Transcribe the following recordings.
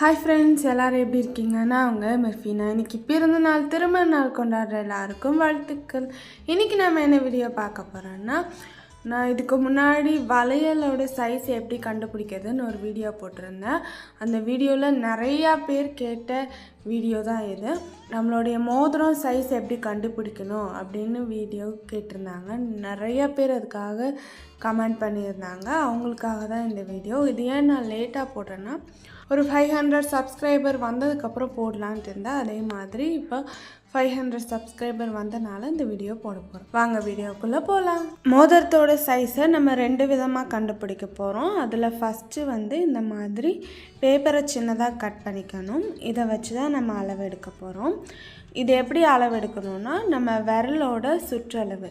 Hi friends எல்லோரும் எப்படி இருக்கீங்கன்னா அவங்க மெர்ஃபினா. இன்னைக்கு பிறந்த நாள் திருமண நாள் கொண்டாடுற எல்லாருக்கும் வாழ்த்துக்கள். இன்றைக்கி நம்ம என்ன வீடியோ பார்க்க போகிறோன்னா நான் இதுக்கு முன்னாடி வளையலோட சைஸ் எப்படி கண்டுபிடிக்கிறதுன்னு ஒரு வீடியோ போட்டிருந்தேன். அந்த வீடியோவில் நிறையா பேர் கேட்ட வீடியோ தான் இது. நம்மளுடைய மோதிரம் சைஸ் எப்படி கண்டுபிடிக்கணும் அப்படின்னு வீடியோ கேட்டிருந்தாங்க. நிறைய பேர் அதுக்காக கமெண்ட் பண்ணியிருந்தாங்க. அவங்களுக்காக தான் இந்த வீடியோ இது ஏன் நான் லேட்டாக போடுறேன்னா ஒரு ஃபைவ் ஹண்ட்ரட் சப்ஸ்கிரைபர் வந்ததுக்கப்புறம் போடலான்ட்டு இருந்தேன். அதே மாதிரி இப்போ ஃபைவ் ஹண்ட்ரட் சப்ஸ்கிரைபர் வந்தனால இந்த வீடியோ போட போகிறோம் வாங்க வீடியோக்குள்ளே போகலாம் மோதிரத்தோட சைஸை நம்ம ரெண்டு விதமாக கண்டுபிடிக்க போகிறோம் அதில் ஃபஸ்ட்டு வந்து இந்த மாதிரி பேப்பரை சின்னதாக கட் பண்ணிக்கணும். இதை வச்சு தான் நம்ம அளவு எடுக்க போகிறோம் இது எப்படி அளவு எடுக்கணும்னா நம்ம விரலோட சுற்றளவு.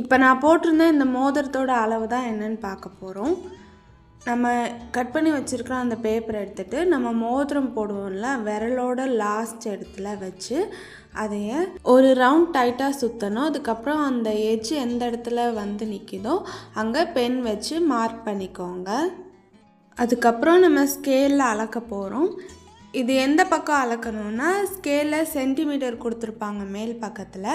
இப்போ நான் போட்டிருந்த இந்த மோதிரத்தோட அளவு தான் என்னன்னு பார்க்க போகிறோம் நம்ம கட் பண்ணி வச்சுருக்கிற அந்த பேப்பரை எடுத்துகிட்டு நம்ம மோதிரம் போடுவோம்ல விரலோட லாஸ்ட் இடத்துல வச்சு அதைய ஒரு ரவுண்ட் டைட்டாக சுற்றணும் அதுக்கப்புறம் அந்த எட்ஜ் எந்த இடத்துல வந்து நிற்கிதோ அங்கே பென் வச்சு மார்க் பண்ணிக்கோங்க. அதுக்கப்புறம் நம்ம ஸ்கேலில் அளக்க போகிறோம் இது எந்த பக்கம் அளக்கணும்னா ஸ்கேலில் சென்டிமீட்டர் கொடுத்துருப்பாங்க மேல் பக்கத்தில்.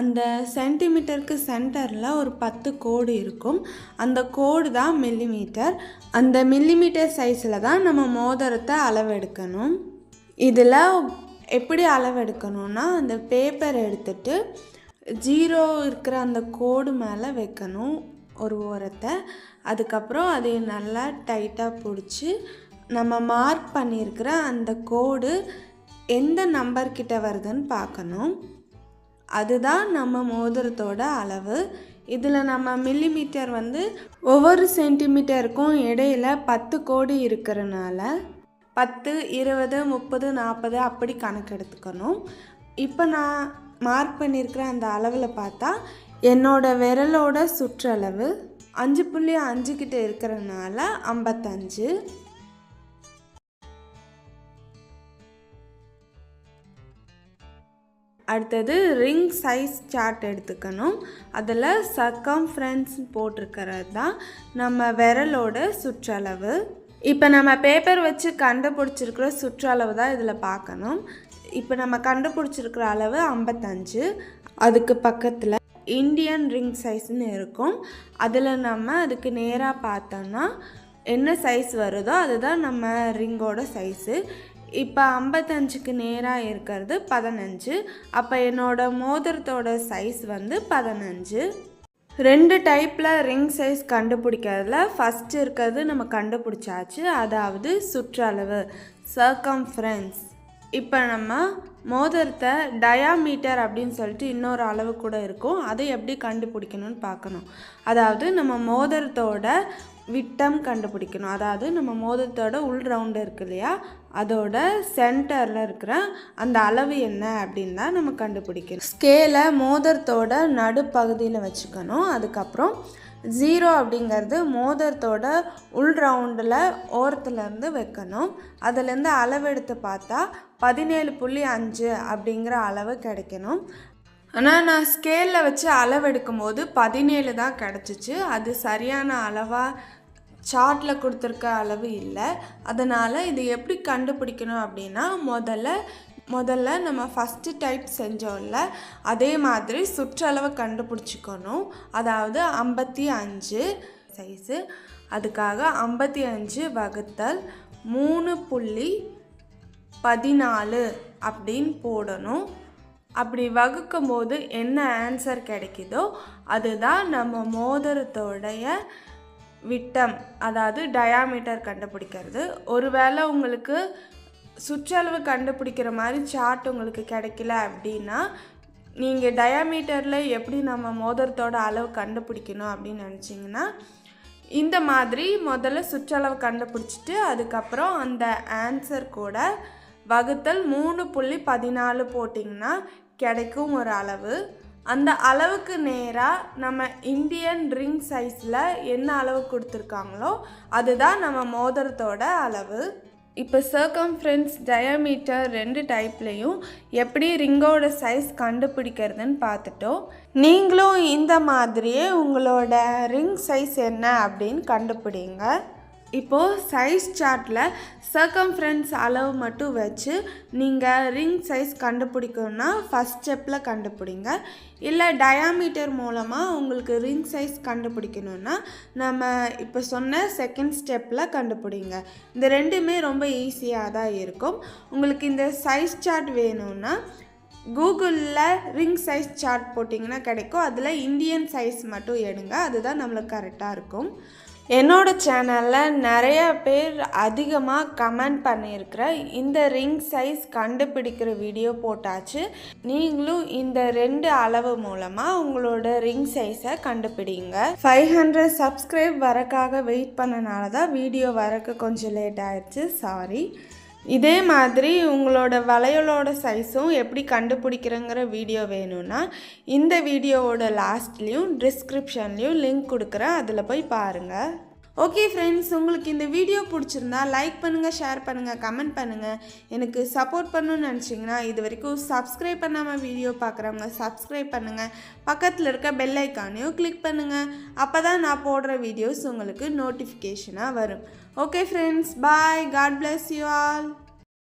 அந்த சென்டிமீட்டருக்கு சென்டரில் ஒரு பத்து கோடு இருக்கும். அந்த கோடு தான் மில்லிமீட்டர் அந்த மில்லிமீட்டர் சைஸில் தான் நம்ம மோதிரத்தை அளவெடுக்கணும். இதில் எப்படி அளவெடுக்கணும்னா அந்த பேப்பர் எடுத்துட்டு ஜீரோ இருக்கிற அந்த கோடு மேலே வைக்கணும் ஒரு ஓரத்தை. அதுக்கப்புறம் அதை நல்லா டைட்டாக பிடிச்சி நம்ம மார்க் பண்ணியிருக்கிற அந்த கோடு எந்த நம்பர்கிட்ட வருதுன்னு பார்க்கணும். அதுதான் நம்ம மோதிரத்தோட அளவு. இதில் நம்ம மில்லிமீட்டர் வந்து ஒவ்வொரு சென்டிமீட்டருக்கும் இடையில பத்து கோடு இருக்கிறனால பத்து இருபது முப்பது நாற்பது அப்படி கணக்கு எடுத்துக்கணும். இப்போ நான் மார்க் பண்ணியிருக்கிற அந்த அளவில் பார்த்தா என்னோட விரலோட சுற்றளவு அஞ்சு புள்ளி அஞ்சு கிட்ட இருக்கிறனால ஐம்பத்தஞ்சு. அடுத்தது ரிங் சைஸ் சார்ட் எடுத்துக்கணும். அதில் சர்க்கம்ஃபரன்ஸ் போட்டிருக்கிறது தான் நம்ம விரலோட சுற்றளவு. இப்போ நம்ம பேப்பர் வச்சு கண்டுபிடிச்சிருக்கிற சுற்றளவு தான் இதில் பார்க்கணும். இப்போ நம்ம கண்டுபிடிச்சிருக்கிற அளவு ஐம்பத்தஞ்சு. அதுக்கு பக்கத்தில் இந்தியன் ரிங் சைஸ்னு இருக்கும். அதில் நம்ம அதுக்கு நேராக பார்த்தோம்னா என்ன சைஸ் வருதோ அதுதான் நம்ம ரிங்கோட சைஸு இப்போ ஐம்பத்தஞ்சுக்கு நேராக இருக்கிறது பதினஞ்சு. அப்போ என்னோட மோதிரத்தோட சைஸ் வந்து பதினஞ்சு. ரெண்டு டைப்பில் ரிங் சைஸ் கண்டுபிடிக்கிறதுல ஃபஸ்ட்டு இருக்கிறது நம்ம கண்டுபிடிச்சாச்சு. அதாவது சுற்றளவு சர்க்கம்ஃபரன்ஸ் இப்போ நம்ம மோதிரத்தை டயாமீட்டர் அப்படின்னு சொல்லிட்டு இன்னொரு அளவு கூட இருக்கும். அதை எப்படி கண்டுபிடிக்கணும்னு பார்க்கணும். அதாவது நம்ம மோதிரத்தோட விட்டம் கண்டுபிடிக்கணும். அதாவது நம்ம மோதிரத்தோட உள் ரவுண்டு இருக்கு இல்லையா? அதோட சென்டரில் இருக்கிற அந்த அளவு என்ன அப்படின்னு தான் நம்ம கண்டுபிடிக்கணும். ஸ்கேலை மோதிரத்தோட நடுப்பகுதியில் வச்சுக்கணும். அதுக்கப்புறம் ஜீரோ அப்படிங்கிறது மோதிரத்தோட உள் ரவுண்டில் ஓரத்துலேருந்து வைக்கணும். அதுலேருந்து அளவெடுத்து பார்த்தா பதினேழு புள்ளி அஞ்சு அப்படிங்கிற அளவு கிடைக்கணும். ஆனால் நான் ஸ்கேலில் வச்சு அளவெடுக்கும் போது பதினேழு தான் கிடச்சிச்சு. அது சரியான அளவாக சார்ட்டில் கொடுத்துருக்க அளவு இல்லை. அதனால் இது எப்படி கண்டுபிடிக்கணும் அப்படின்னா முதல்ல முதல்ல நம்ம ஃபஸ்ட்டு டைப் செஞ்சோம்ல அதே மாதிரி சுற்றளவு கண்டுபிடிச்சிக்கணும். அதாவது ஐம்பத்தி அஞ்சு சைஸு அதுக்காக ஐம்பத்தி அஞ்சு வகுத்தல் மூணு புள்ளி பதினாலு அப்படின்னு போடணும். அப்படி வகுக்கும் போது என்ன ஆன்சர் கிடைக்குதோ அதுதான் நம்ம மோதிரத்தோடைய விட்டம் அதாவது டயாமீட்டர் கண்டுபிடிக்கிறது. ஒருவேளை உங்களுக்கு சுற்றளவு கண்டுபிடிக்கிற மாதிரி சார்ட் உங்களுக்கு கிடைக்கல அப்படின்னா நீங்கள் டயாமீட்டரில் எப்படி நம்ம மோதிரத்தோட அளவு கண்டுபிடிக்கணும் அப்படின்னு நினச்சிங்கன்னா இந்த மாதிரி முதல்ல சுற்றளவு கண்டுபிடிச்சிட்டு அதுக்கப்புறம் அந்த ஆன்சர் கூட வகுத்தல் மூணு புள்ளி பதினாலு போட்டிங்கன்னா கிடைக்கும் ஒரு அளவு. அந்த அளவுக்கு நேராக நம்ம இந்தியன் ரிங் சைஸில் என்ன அளவு கொடுத்துருக்காங்களோ அதுதான் நம்ம மோதிரத்தோட அளவு. இப்போ சர்க்கம்ஃபரன்ஸ் டயமீட்டர் ரெண்டு டைப்லேயும் எப்படி ரிங்கோட சைஸ் கண்டுபிடிக்கிறதுன்னு பார்த்துட்டோம். நீங்களும் இந்த மாதிரியே உங்களோட ரிங் சைஸ் என்ன அப்படின்னு கண்டுபிடிங்க. இப்போது சைஸ் சார்ட்டில் சர்க்கம்ஃபரன்ஸ் அளவு மட்டும் வச்சு நீங்கள் ரிங் சைஸ் கண்டுபிடிக்கணும்னா ஃபஸ்ட் ஸ்டெப்பில் கண்டுபிடிங்க. இல்லை டயாமீட்டர் மூலமாக உங்களுக்கு ரிங் சைஸ் கண்டுபிடிக்கணும்னா நம்ம இப்போ சொன்ன செகண்ட் ஸ்டெப்பில் கண்டுபிடிங்க. இந்த ரெண்டுமே ரொம்ப ஈஸியாக தான் இருக்கும். உங்களுக்கு இந்த சைஸ் சார்ட் வேணும்னா கூகுளில் ரிங் சைஸ் சார்ட் போட்டிங்கன்னா கிடைக்கும். அதில் இந்தியன் சைஸ் மட்டும் எடுங்க. அதுதான் நம்மளுக்கு கரெக்டாக இருக்கும். என்னோடய சேனலில் நிறைய பேர் அதிகமாக கமெண்ட் பண்ணியிருக்கிற இந்த ரிங் சைஸ் கண்டுபிடிக்கிற வீடியோ போட்டாச்சு. நீங்களும் இந்த ரெண்டு அளவு மூலமாக உங்களோட ரிங் சைஸை கண்டுபிடிங்க. ஃபைவ் ஹண்ட்ரட் சப்ஸ்கிரைப் வரக்காக வெயிட் பண்ணனால தான் வீடியோ வரக்கு கொஞ்சம் லேட் ஆயிடுச்சு. சாரி இதே மாதிரி உங்களோட வளையலோட சைஸும் எப்படி கண்டுபிடிக்கிறங்கிற வீடியோ வேணும்னா இந்த வீடியோவோட லாஸ்ட்லேயும் டிஸ்கிரிப்ஷன்லேயும் லிங்க் கொடுக்குறேன். அதில் போய் பாருங்கள் ஓகே ஃப்ரெண்ட்ஸ் உங்களுக்கு இந்த வீடியோ பிடிச்சிருந்தா லைக் பண்ணுங்கள் ஷேர் பண்ணுங்கள் கமெண்ட் பண்ணுங்கள் எனக்கு சப்போர்ட் பண்ணணும்னு நினச்சிங்கன்னா இது வரைக்கும் சப்ஸ்கிரைப் பண்ணாமல் வீடியோ பார்க்குறவங்க சப்ஸ்கிரைப் பண்ணுங்கள் பக்கத்தில் இருக்க பெல் ஐக்கானையும் கிளிக் பண்ணுங்கள் அப்போ தான் நான் போடுற வீடியோஸ் உங்களுக்கு நோட்டிஃபிகேஷனாக வரும். Okay friends bye God bless you all